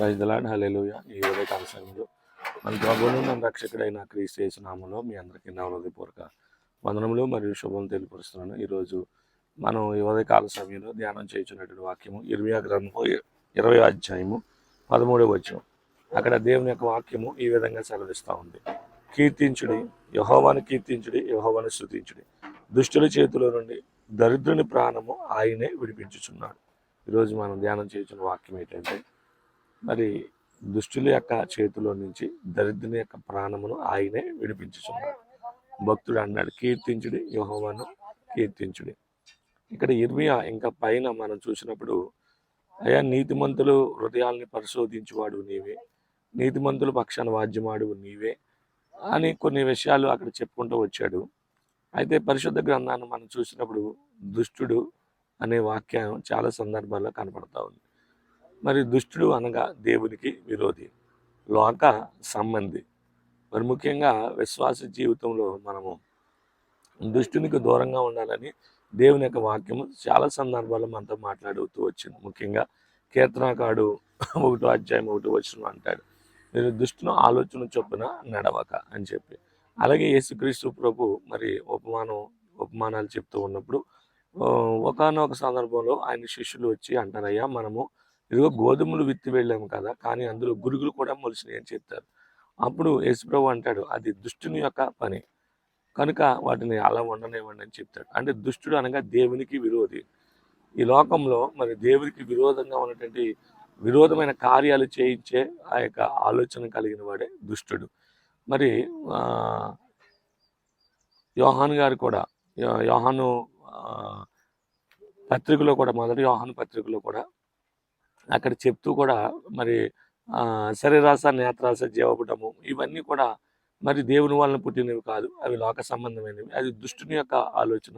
రైతులాడ్ hallelujah ఈ ఉదయకాల సమయంలో మన ప్రభువును మన రక్షకుడైన క్రీస్తు యేసు నామంలో మీ అందరికీ నా హృదయపూర్వక వందనములు మరియు శుభం తెలియపరుస్తున్నాను. ఈరోజు మనం ఈ ఉదయకాల సమయంలో ధ్యానం చేయించినటువంటి వాక్యము ఇరవై గ్రంథము ఇరవై అధ్యాయము పదమూడవ వచ్చం అక్కడ దేవుని యొక్క వాక్యము ఈ విధంగా సెలవిస్తూ ఉంది. కీర్తించుడి యహోవాను కీర్తించుడి యహోవాను స్థుతించుడి దుష్టుల చేతిలో నుండి దరిద్రుని ప్రాణము ఆయనే విడిపించుచున్నాడు. ఈరోజు మనం ధ్యానం చేయించిన వాక్యం ఏంటంటే మరి దుష్టుల యొక్క చేతిలో నుంచి దరిద్రుని యొక్క ప్రాణమును ఆయనే విడిపించుచున్నాడు. భక్తుడు అన్నాడు కీర్తించుడి యహోవాను కీర్తించుడి. ఇక్కడ ఇర్మియా ఇంకా పైన మనం చూసినప్పుడు అయా నీతిమంతులు హృదయాల్ని పరిశోధించువాడు నీవే నీతిమంతుల పక్షాన వాద్యమాడు నీవే అని కొన్ని విషయాలు అక్కడ చెప్పుకుంటూ వచ్చాడు. అయితే పరిశుద్ధ గ్రంథాన్ని మనం చూసినప్పుడు దుష్టుడు అనే వాక్యం చాలా సందర్భాల్లో కనపడతా ఉంది. మరి దుష్టుడు అనగా దేవునికి విరోధి. లోక సంబంధి. మరి ముఖ్యంగా విశ్వాస జీవితంలో మనము దుష్టునికి దూరంగా ఉండాలని దేవుని యొక్క వాక్యము చాలా సందర్భాల్లో మనతో మాట్లాడుతూ వచ్చింది. ముఖ్యంగా కీర్తనకాడు ఒకటో అధ్యాయం ఒకటో వచ్చిన అంటాడు. మీరు దుష్టును ఆలోచన చొప్పున నడవక అని చెప్పి. అలాగే యేసుక్రీస్తు ప్రభు మరి ఉపమానం ఉపమానాలు చెప్తూ ఉన్నప్పుడు ఒకనొక సందర్భంలో ఆయన శిష్యులు వచ్చి అంటారయ్యా మనము ఇదిగో గోధుమలు విత్తి వెళ్ళాము కదా కానీ అందులో గురుగులు కూడా మొలిసినాయి అని చెప్తారు. అప్పుడు యేసుప్రభు అంటాడు అది దుష్టుని యొక్క పని. కనుక వాటిని అలా ఉండనివ్వండి అని చెప్తాడు. అంటే దుష్టుడు అనగా దేవునికి విరోధి. ఈ లోకంలో మరి దేవుడికి విరోధంగా ఉన్నటువంటి విరోధమైన కార్యాలు చేయించే ఆ యొక్క ఆలోచన కలిగిన వాడే దుష్టుడు. మరి యోహాన్ గారు కూడా యోహాను పత్రికలో కూడా మొదటి యోహాను పత్రికలో కూడా అక్కడ చెప్తూ కూడా మరి శరీరాస నేత్రాస జీవపుటము ఇవన్నీ కూడా మరి దేవుని వలన పుట్టినవి కాదు. అవి లోక సంబంధమైనవి. అది దుష్టుని యొక్క ఆలోచన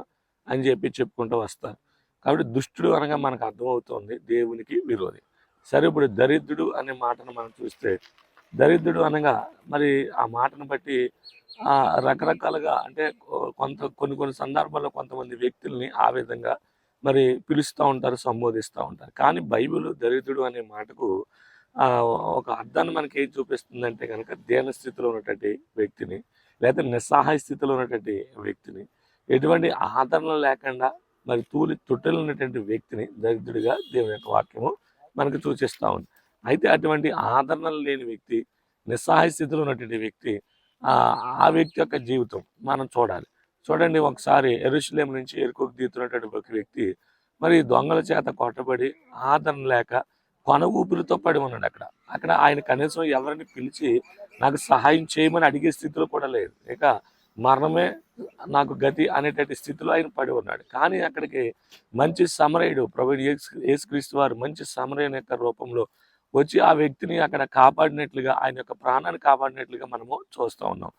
అని చెప్పి చెప్పుకుంటూ వస్తారు. కాబట్టి దుష్టుడు అనగా మనకు అర్థమవుతుంది దేవునికి విరోధి. సరే ఇప్పుడు దరిద్రుడు అనే మాటను మనం చూస్తే దరిద్రుడు అనగా మరి ఆ మాటను బట్టి రకరకాలుగా అంటే కొంత కొన్ని కొన్ని సందర్భాల్లో కొంతమంది వ్యక్తుల్ని ఆ విధంగా మరి పిలుస్తూ ఉంటారు సంబోధిస్తూ ఉంటారు. కానీ బైబిల్ దరిద్రుడు అనే మాటకు ఒక అర్థాన్ని మనకి ఏం చూపిస్తుందంటే కనుక దేన స్థితిలో ఉన్నటువంటి వ్యక్తిని లేదా నిస్సహాయ స్థితిలో ఉన్నటువంటి వ్యక్తిని ఎటువంటి ఆదరణ లేకుండా మరి తూలి తొట్టెలు ఉన్నటువంటి వ్యక్తిని దరిద్రుడిగా దేవుని యొక్క వాక్యము మనకు సూచిస్తూ ఉంది. అయితే అటువంటి ఆదరణ లేని వ్యక్తి నిస్సహాయ స్థితిలో ఉన్నటువంటి వ్యక్తి ఆ వ్యక్తి యొక్క జీవితం మనం చూడాలి. చూడండి ఒకసారి ఎరుశలేం నుంచి ఎరుకోకు దిగుతున్నటువంటి ఒక వ్యక్తి మరి దొంగల చేత కొట్టబడి ఆదరణ లేక కొన ఊపిరితో పడి ఉన్నాడు అక్కడ. అక్కడ ఆయన కనీసం ఎవరిని పిలిచి నాకు సహాయం చేయమని అడిగే స్థితిలో కూడా లేదు. ఇక మరణమే నాకు గతి అనేటటువంటి స్థితిలో ఆయన పడి ఉన్నాడు. కానీ అక్కడికి మంచి సమరయుడు ప్రభు యేసుక్రీస్తు వారు మంచి సమరయుని యొక్క రూపంలో వచ్చి ఆ వ్యక్తిని అక్కడ కాపాడినట్లుగా ఆయన యొక్క ప్రాణాన్ని కాపాడినట్లుగా మనము చూస్తూ ఉన్నాం.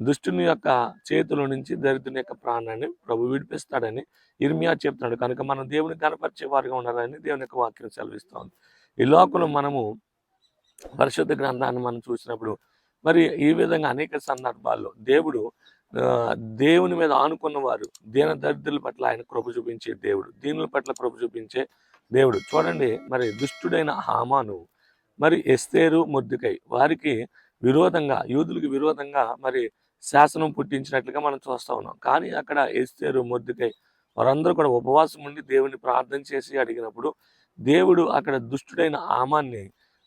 దుష్టుని యొక్క చేతుల నుంచి దరిద్రుని యొక్క ప్రాణాన్ని ప్రభు విడిపిస్తాడని ఇర్మియా చెప్తున్నాడు. కనుక మనం దేవుని కనపరిచే వారిగా ఉండాలని దేవుని యొక్క వాక్యం సెలవిస్తోంది. ఈ లోకంలో మనము పరిశుద్ధ గ్రంథాన్ని మనం చూసినప్పుడు మరి ఈ విధంగా అనేక సందర్భాల్లో దేవుడు దేవుని మీద ఆనుకున్న వారు దీన దరిద్రుల పట్ల ఆయన కృప చూపించే దేవుడు దీనుల పట్ల కృప చూపించే దేవుడు. చూడండి మరి దుష్టుడైన హామాను మరి ఎస్తేరు ముద్దుకై వారికి విరోధంగా యూదులకు విరోధంగా మరి శాసనం పుట్టించినట్లుగా మనం చూస్తా ఉన్నాం. కానీ అక్కడ ఎస్తేరు ముద్దుకై వారందరూ కూడా ఉపవాసం ఉండి దేవుని ప్రార్థన చేసి అడిగినప్పుడు దేవుడు అక్కడ దుష్టుడైన ఆమాన్ని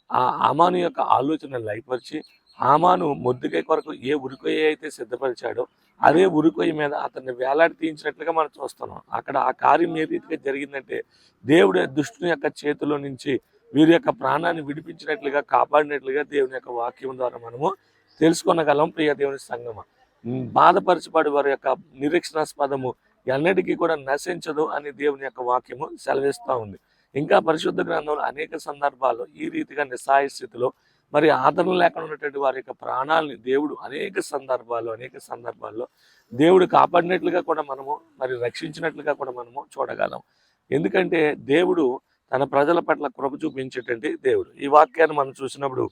ఆ ఆమాను యొక్క ఆలోచన లయపరిచి ఆమాను మొద్దుకై కొరకు ఏ ఉరికొయ్య అయితే సిద్ధపరిచాడో అదే ఉరికొయ్య మీద అతన్ని వేలాడి తీయించినట్లుగా మనం చూస్తున్నాం అక్కడ ఆ కార్యం ఏ రీతిగా జరిగిందంటే దేవుడు దుష్టుని యొక్క చేతిలో నుంచి వీరి యొక్క ప్రాణాన్ని విడిపించినట్లుగా కాపాడినట్లుగా దేవుని యొక్క వాక్యం ద్వారా మనము తెలుసుకొనగలం ప్రియ దేవుని సంగమ. బాధపరచబడి వారి యొక్క నిరీక్షణాస్పదము ఎన్నటికీ కూడా నశించదు అని దేవుని యొక్క వాక్యము సెలవిస్తూ ఉంది. ఇంకా పరిశుద్ధ గ్రంథంలో అనేక సందర్భాల్లో ఈ రీతిగా నిస్సాయ స్థితిలో మరి ఆదరణ లేకుండా ఉన్నటువంటి వారి యొక్క ప్రాణాలని దేవుడు అనేక సందర్భాల్లో అనేక సందర్భాల్లో దేవుడు కాపాడినట్లుగా కూడా మనము మరి రక్షించినట్లుగా కూడా మనము చూడగలం. ఎందుకంటే దేవుడు తన ప్రజల పట్ల కృప చూపించేటువంటి దేవుడు. ఈ వాక్యాన్ని మనం చూసినప్పుడు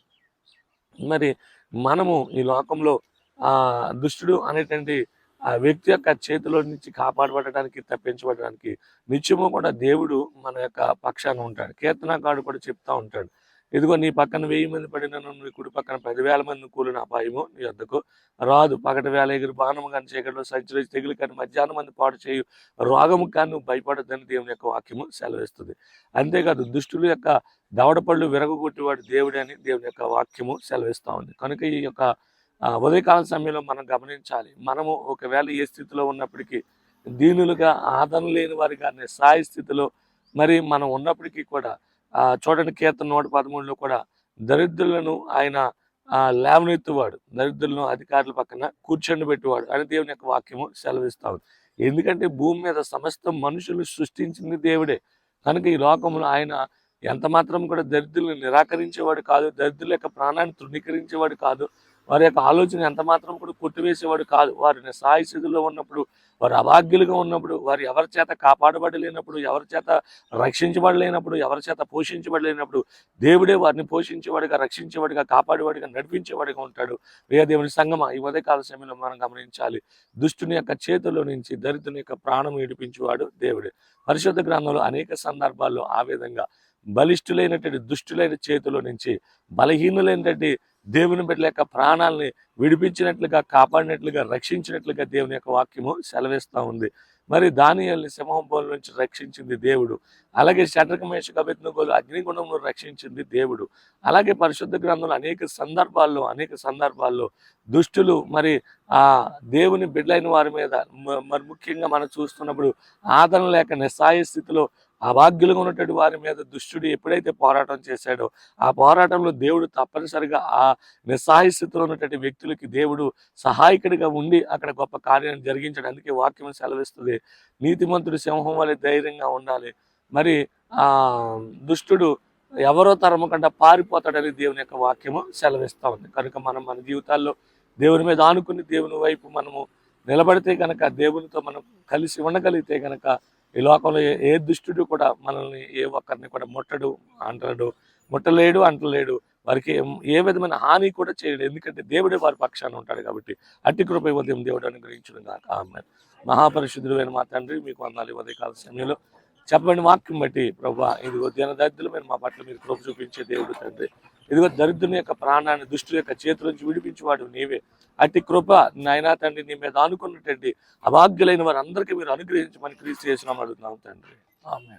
మరి మనము ఈ లోకంలో ఆ దుష్టుడు అనేటువంటి ఆ వ్యక్తి యొక్క చేతిలో నుంచి కాపాడబడడానికి తప్పించబడడానికి నిత్యము కూడా దేవుడు మన యొక్క పక్షాన ఉంటాడు. కీర్తనకాడు కూడా చెప్తా ఉంటాడు. ఇదిగో నీ పక్కన వెయ్యి మంది పడినను నీ కుడి పక్కన పదివేల మంది కూలిన అపాయము నీ వద్దకు. రాదు పగటి వేల ఎగురు బాణము కానీ చీకటిలో సంచరించి తెగులు కానీ మధ్యాహ్నం మంది పాటు చేయు. రోగము కానీ నువ్వు భయపడద్దని దేవుని యొక్క వాక్యము సెలవిస్తుంది. అంతేకాదు దుష్టుల యొక్క దవడపళ్ళు విరగొట్టేవాడు దేవుడే అని దేవుని యొక్క వాక్యము సెలవిస్తూ ఉంది. కనుక ఈ యొక్క ఉదయకాల సమయంలో మనం గమనించాలి. మనము ఒకవేళ ఏ స్థితిలో ఉన్నప్పటికీ దీనులుగా ఆదరణ లేని వారిగా స్థాయి స్థితిలో మరి మనం ఉన్నప్పటికీ కూడా చూడండి కీర్తన నూట పదమూడులో కూడా దరిద్రులను ఆయన ఆ, లేవనెత్తువాడు. దరిద్రులను అధికారుల పక్కన కూర్చొని పెట్టేవాడు. అని దేవుని యొక్క వాక్యము సెలవిస్తా ఎందుకంటే భూమి మీద సమస్త మనుషులు సృష్టించింది దేవుడే. కనుక ఈ లోకంలో ఆయన ఎంత మాత్రం కూడా దరిద్రులను నిరాకరించేవాడు కాదు దరిద్రుల యొక్క ప్రాణాన్ని తృణీకరించేవాడు కాదు వారి యొక్క ఆలోచన ఎంత మాత్రం కూడా కొట్టివేసేవాడు కాదు. వారిని సాయి స్థితిలో ఉన్నప్పుడు వారు అభాగ్యులుగా ఉన్నప్పుడు వారు ఎవరి చేత కాపాడబడలేనప్పుడు ఎవరి చేత రక్షించబడలేనప్పుడు ఎవరి చేత పోషించబడలేనప్పుడు దేవుడే వారిని పోషించేవాడిగా రక్షించేవాడిగా కాపాడేవాడిగా నడిపించేవాడిగా ఉంటాడు. ప్రియ దేవుని సంగమ ఈ ఉదయకాల సమయంలో మనం గమనించాలి. దుష్టుని యొక్క చేతిలో నుంచి దరిద్రుని యొక్క ప్రాణం విడిపించేవాడు దేవుడే. పరిశుద్ధ గ్రంథంలో అనేక సందర్భాల్లో ఆ విధంగా బలిష్ఠులైనటువంటి దుష్టులైన చేతిలో నుంచి బలహీనులైనటువంటి దేవుని బిడ్డల యొక్క ప్రాణాలని విడిపించినట్లుగా కాపాడినట్లుగా రక్షించినట్లుగా దేవుని యొక్క వాక్యము సెలవిస్తూ ఉంది. మరి దానియల్ని సింహంబోల నుంచి రక్షించింది దేవుడు. అలాగే షటకమేష కబెత్నుగోలు అగ్నిగుణమును రక్షించింది దేవుడు. అలాగే పరిశుద్ధ గ్రంథంలో అనేక సందర్భాల్లో అనేక సందర్భాల్లో దుష్టులు మరి ఆ దేవుని బిడ్డలైన వారి మీద మ- మరి ముఖ్యంగా మనం చూస్తున్నప్పుడు ఆదరణ లేక నిస్సాయ స్థితిలో అభాగ్యులుగా ఉన్నటువంటి వారి మీద దుష్టుడు ఎప్పుడైతే పోరాటం చేశాడో ఆ పోరాటంలో దేవుడు తప్పనిసరిగా ఆ నిస్సహాయ స్థితిలో ఉన్నటువంటి వ్యక్తులకి దేవుడు సహాయకుడిగా ఉండి అక్కడ గొప్ప కార్యాన్ని జరిగించడానికి అందుకే వాక్యం సెలవిస్తుంది. నీతిమంతుడు సింహం వలె ధైర్యంగా ఉండాలి. మరి ఆ దుష్టుడు ఎవరో తరము కంటే పారిపోతాడని దేవుని యొక్క వాక్యము సెలవిస్తూ ఉంది. కనుక మనం మన జీవితాల్లో దేవుని మీద ఆనుకుని దేవుని వైపు మనము నిలబడితే కనుక దేవునితో మనం కలిసి ఉండగలిగితే కనుక ఈ లోకంలో ఏ- దుష్టుడు కూడా మనల్ని ఏ ఒక్కరిని కూడా ముట్టడు అంటడు ముట్టలేడు అంటలేడు. వారికి ఏ విధమైన హాని కూడా చేయడు. ఎందుకంటే దేవుడే వారి పక్షాన ఉంటాడు కాబట్టి అట్టి కృప ఉదయం దేవుడు అనుగ్రహించడం కాక ఆమె మహాపరిశుద్ధుడైన మా తండ్రి మీకు వందాలి ఉదయకాల సమయంలో చెప్పబడిన వాక్యం బట్టి ప్రభా ఇది దిన మా పట్ల మీరు కృప చూపించే దేవుడు తండ్రి. ఇదిగో దరిద్రుని యొక్క ప్రాణాన్ని దుష్టు యొక్క చేతుల నుంచి విడిపించేవాడు నీవే. అట్టి కృప నాయనా తండ్రి నీ మీద అనుకున్నటువంటి అభాగ్యులైన వారందరికీ మీరు అనుగ్రహించమని క్రీస్తు చేసినాం అడుగుతున్నాం తండ్రి. ఆమె